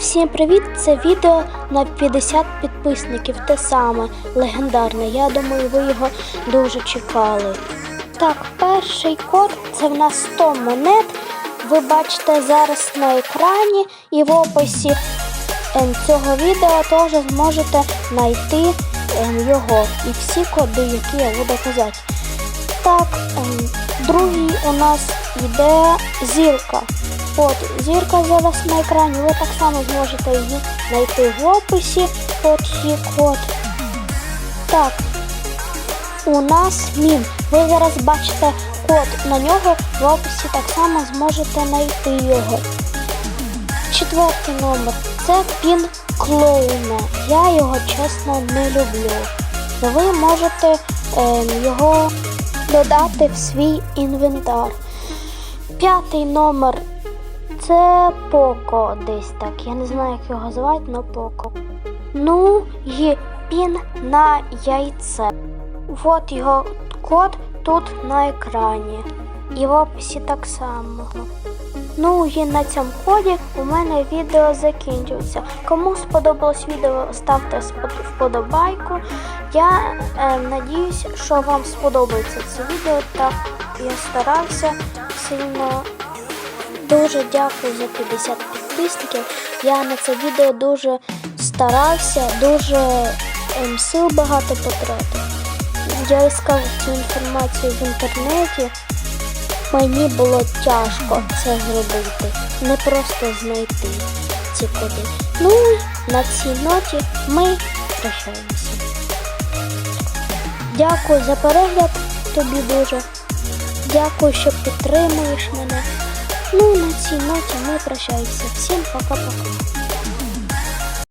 Всім привіт! Це відео на 50 підписників. Те саме легендарне. Я думаю, ви його дуже чекали. Так, перший код це в нас 100 монет. Ви бачите зараз на екрані і в описі ем, цього відео теж зможете знайти ем, його і всі коди, які я буду казати. Так, другий у нас йде зірка. От, зірка зараз на екрані, ви так само зможете її знайти в описі. От код. Так, у нас мін. Ви зараз бачите код на нього, в описі так само зможете знайти його. Четвертий номер це пін клоуна. Я його чесно не люблю. Ви можете ем, його додати в свій інвентар. П'ятий номер це Поко десь так. Я не знаю, як його звати, але Поко. Ну і пін на яйце. От його код тут на екрані. І в описі так само. Ну і на цьому коді у мене відео закінчується. Кому сподобалось відео, ставте вподобайку. Я е, надіюсь, що вам сподобається це відео. Так я старався сильно. Дуже дякую за 50 підписників. Я на це відео дуже старався, дуже ем, сил багато потратив. Я іскав цю інформацію в інтернеті. Мені було тяжко це зробити, не просто знайти ці коди. Ну і на цій ноті ми прощаємося. Дякую за перегляд тобі дуже. Дякую, що підтримуєш мене. Ну, на цій ноті ми прощаємося. Всім пока-пока.